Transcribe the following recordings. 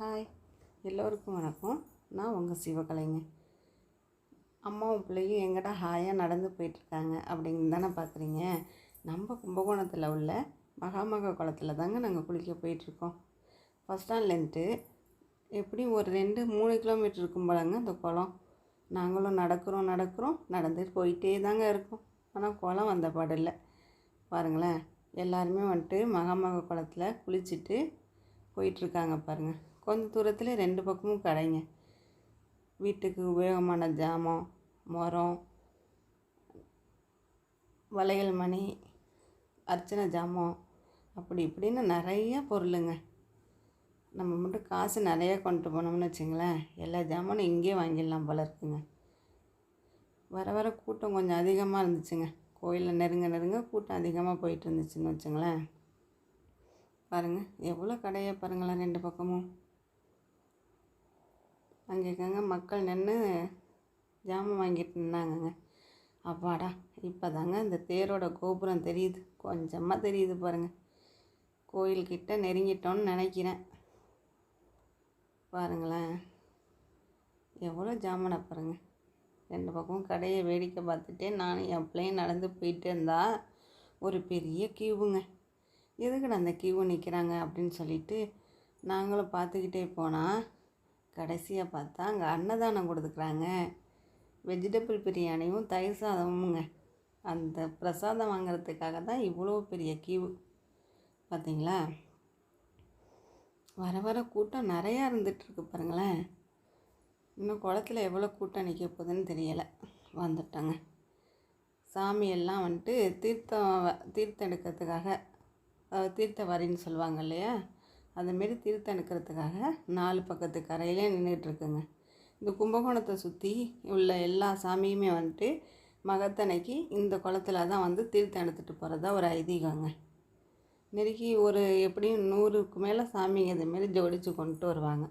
Hi எல்லோருக்கும் வணக்கம். நான் உங்கள் சிவகலைங்க. அம்மாவும் பிள்ளையும் எங்கிட்ட ஹாயாக நடந்து போயிட்டுருக்காங்க அப்படின்னு தானே பார்க்குறீங்க நம்ம கும்பகோணத்தில் உள்ள மகாமக குளத்தில் தாங்க நாங்கள் குளிக்க போயிட்டுருக்கோம். ஃபஸ்ட் ஸ்டாண்ட்லேருந்து எப்படியும் ஒரு ரெண்டு மூணு கிலோமீட்டர் இருக்கும் போலங்க அந்த குளம். நாங்களும் நடக்கிறோம் நடக்கிறோம் நடந்து போயிட்டே தாங்க இருக்கோம். ஆனால் குளம் வந்த பாடில்லை பாருங்களேன். எல்லாருமே வந்துட்டு மகாமக குளத்தில் குளிச்சுட்டு போயிட்டுருக்காங்க பாருங்கள் கொஞ்சம் தூரத்தில் ரெண்டு பக்கமும் கடைங்க. வீட்டுக்கு உபயோகமான ஜாமான் மரம் வளையல் மணி அர்ச்சனை ஜாமான் அப்படி இப்படின்னு நிறைய பொருளுங்க. நம்ம மட்டும் காசு நிறைய கொண்டு போனோம்னு வச்சுங்களேன் எல்லா ஜாமானும் இங்கேயே வாங்கிடலாம் போல இருக்குங்க. வர வர கூட்டம் கொஞ்சம் அதிகமாக இருந்துச்சுங்க. கோயிலில் நெருங்க நெருங்க கூட்டம் அதிகமாக போயிட்டு இருந்துச்சுன்னு வச்சுங்களேன். பாருங்கள் எவ்வளோ கடையை பாருங்களேன் ரெண்டு பக்கமும். அங்கே இருக்கங்க மக்கள் நின்று ஜாமான் வாங்கிட்டு நின்னாங்கங்க. அப்பாடா இப்போ தாங்க இந்த தேரோட கோபுரம் தெரியுது. கொஞ்சமாக தெரியுது பாருங்கள் கோயில்கிட்ட நெருங்கிட்டோன்னு நினைக்கிறேன். பாருங்களேன். எவ்வளோ ஜாமனை பாருங்கள் ரெண்டு பக்கமும் கடையை வேடிக்கை பார்த்துட்டே நானும் என் பிள்ளையும் நடந்து போயிட்டு இருந்தா ஒரு பெரிய கியூவுங்க எதுக்குடா அந்த கியூவு நிற்கிறாங்க அப்படின்னு சொல்லிட்டு நாங்களும் பார்த்துக்கிட்டே போனால் கடைசியாக பார்த்தா அங்கே அன்னதானம் கொடுத்துக்குறாங்க வெஜிடபிள் பிரியாணியும் தயிர் சாதமுங்க அந்த பிரசாதம் வாங்குறதுக்காக தான் இவ்வளோ பெரிய கியூ பார்த்தீங்களா வர வர கூட்டம் நிறையா இருந்துகிட்ருக்கு பாருங்களேன். இன்னும் குளத்துல எவ்வளோ கூட்டம் நிற்க போகுதுன்னு தெரியலை. வந்துட்டாங்க. சாமியெல்லாம் வந்துட்டு தீர்த்தம் தீர்த்தம் எடுக்கிறதுக்காக தீர்த்த வரின்னு சொல்லுவாங்க இல்லையா? அதுமாரி திருத்தம் எடுக்கிறதுக்காக நாலு பக்கத்து கரையிலே நின்றுட்டுருக்குங்க இந்த கும்பகோணத்தை சுற்றி உள்ள எல்லா சாமியுமே வந்துட்டு மகத்தனைக்கு இந்த குளத்துல தான் வந்து தீர்த்தம் எடுத்துகிட்டு போகிறதா ஒரு ஐதீகங்க. நெருக்கி ஒரு எப்படியும் நூறுக்கு மேலே சாமி இதுமாரி ஜோடித்து கொண்டுட்டு வருவாங்க.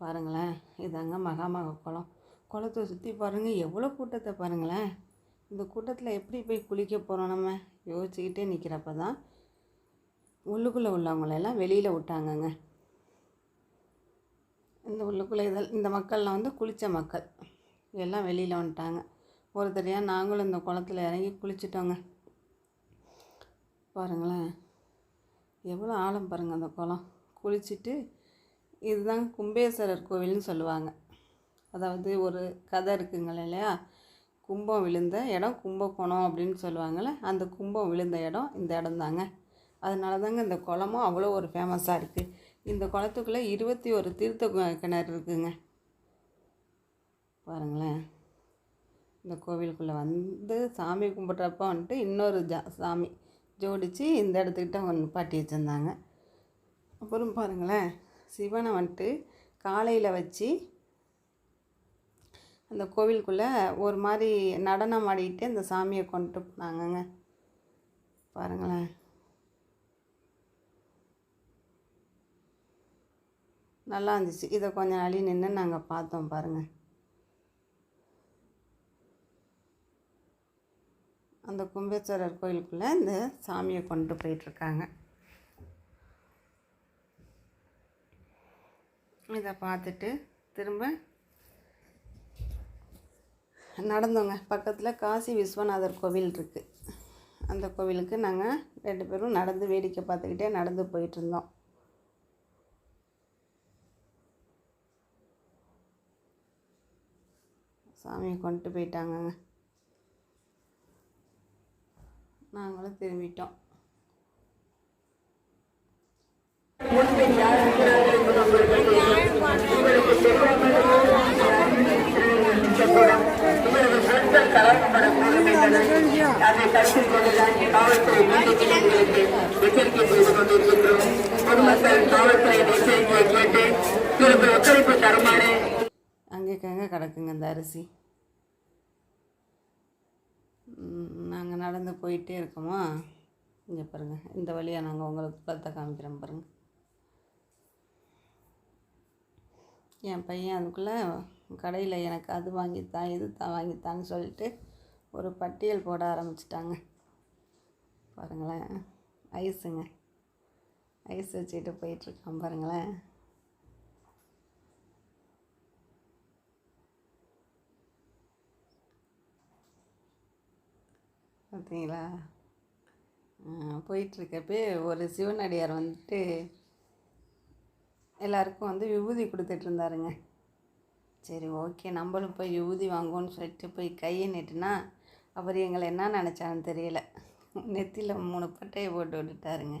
பாருங்களேன் இதாங்க மகாமக குளம். குளத்தை சுற்றி பாருங்கள் எவ்வளோ கூட்டத்தை பாருங்களேன். இந்த கூட்டத்தில் எப்படி போய் குளிக்க போகிறோம் நம்ம? யோசிச்சுக்கிட்டே நிற்கிறப்ப தான் உள்ளுக்குள்ளே உள்ளவங்களெல்லாம் வெளியில் விட்டாங்கங்க. இந்த உள்ளுக்குள்ளே இதில் இந்த மக்கள்லாம் வந்து குளித்த மக்கள். எல்லாம் வெளியில் வந்துட்டாங்க. ஒருத்தரையாக நாங்களும் இந்த குளத்துல இறங்கி குளிச்சிட்டோங்க. பாருங்களேன். எவ்வளோ ஆழம் பாருங்கள் அந்த குளம். குளிச்சுட்டு இதுதான் கும்பேஸ்வரர் கோவில்னு சொல்லுவாங்க. அதாவது ஒரு கதை இருக்குங்களே இல்லையா? கும்பம் விழுந்த இடம் கும்பகோணம் அப்படின்னு சொல்லுவாங்கள்ல அந்த கும்பம் விழுந்த இடம் இந்த இடம் தாங்க அதனால தாங்க இந்த குளமும் அவ்வளோ ஒரு ஃபேமஸாக இருக்குது இந்த குளத்துக்குள்ளே இருபத்தி ஒரு தீர்த்த கு- கிணறு இருக்குதுங்க பாருங்களேன். இந்த கோவிலுக்குள்ளே வந்து சாமி கும்பிட்றப்ப வந்துட்டு இன்னொரு ஜா சாமி ஜோடித்து இந்த இடத்துக்கிட்ட ஒன்று பாட்டி வச்சுருந்தாங்க. அப்புறம் பாருங்களேன். சிவனை வந்துட்டு காலையில் வச்சு அந்த கோவிலுக்குள்ளே ஒரு மாதிரி நடனம் ஆடிக்கிட்டு அந்த சாமியை கொண்டுட்டு போனாங்கங்க. பாருங்களேன். நல்லா இருந்துச்சு. இதை கொஞ்ச நாளி நின்று நாங்கள் பார்த்தோம் பாருங்கள் அந்த கும்பேஸ்வரர் கோயிலுக்குள்ளே இந்த சாமியை கொண்டு போயிட்டுருக்காங்க இதை பார்த்துட்டு திரும்ப நடந்தோங்க. பக்கத்தில் காசி விஸ்வநாதர் கோவில் இருக்குது அந்த கோவிலுக்கு நாங்கள் ரெண்டு பேரும் நடந்து வேடிக்கை பார்த்துக்கிட்டே நடந்து போயிட்டுருந்தோம் சாமியை கொண்டுட்டு போயிட்டாங்கங்க. நாங்களும் திரும்பிட்டோம். அதை கிடக்குங்க இந்த அரிசி. நடந்து போயிட்டே இருக்கோமா? இங்கே பாருங்கள் இந்த வழியாக நாங்கள் உங்களுக்கு குளத்தை காமிக்கிறோம் பாருங்கள் என் பையன் அதுக்குள்ளே கடையில் எனக்கு அது வாங்கித்தான் இது தான் வாங்கித்தான்னு சொல்லிட்டு ஒரு பட்டியல் போட ஆரம்பிச்சிட்டாங்க. பாருங்களேன் ஐஸுங்க. ஐஸ் வச்சுக்கிட்டு போயிட்டுருக்கான் பாருங்களேன். பார்த்தீங்களா போயிட்டுருக்கப்பே ஒரு சிவனடியார் வந்துட்டு எல்லாருக்கும் வந்து விபூதி கொடுத்துட்டு இருந்தாருங்க சரி ஓகே நம்மளும் போய் விபூதி வாங்குவோன்னு சொல்லிட்டு போய் கையை நீட்டுனா அவர் எங்களை என்ன நினச்சான்னு தெரியல. நெத்தியில் மூணு பட்டையை போட்டு விட்டுட்டாருங்க.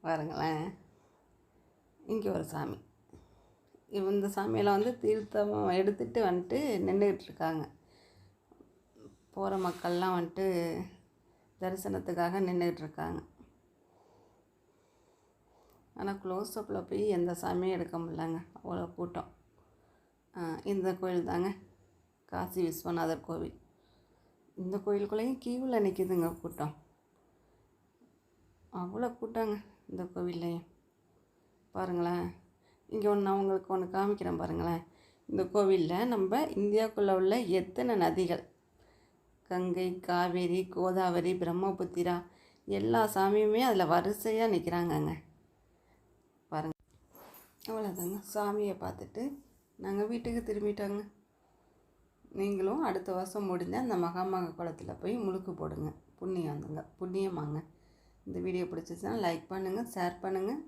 பாருங்களேன். இங்கே ஒரு சாமி. இந்த சாமியெல்லாம் வந்து தீர்த்தம் எடுத்துகிட்டு வந்துட்டு நின்றுக்கிட்டு இருக்காங்க போகிற மக்கள்லாம் வந்துட்டு தரிசனத்துக்காக நின்றுட்டுருக்காங்க ஆனால் க்ளோஸ்அப்பில் போய் எந்த சாமியும் எடுக்க முடியலங்க. அவ்வளோ கூட்டம். இந்த கோயில் தாங்க. காசி விஸ்வநாதர் கோவில். இந்த கோயிலுக்குள்ளேயும் கீவில் நிற்கிதுங்க கூட்டம். அவ்வளோ கூட்டங்க இந்த கோவில்லையும். பாருங்களேன். இங்கே ஒன்று நான் உங்களுக்கு ஒன்று காமிக்கிறேன் பாருங்களேன். இந்த கோவிலில் நம்ம இந்தியாவுக்குள்ளே உள்ள எத்தனை நதிகள்? கங்கை காவேரி கோதாவரி பிரம்மபுத்திரா எல்லா சாமியுமே அதில் வரிசையாக நிற்கிறாங்கங்க பாருங்க. அவ்வளோதாங்க சாமியை பார்த்துட்டு நாங்கள் வீட்டுக்கு திரும்பிட்டோங்க. நீங்களும் அடுத்த வருஷம் முடிஞ்சால் அந்த மகாமக குளத்தில் போய் முழுக்கு போடுங்க. புண்ணியம் வந்துங்க. புண்ணியமாங்க. இந்த வீடியோ பிடிச்சிச்சுன்னா லைக் பண்ணுங்கள் ஷேர் பண்ணுங்கள்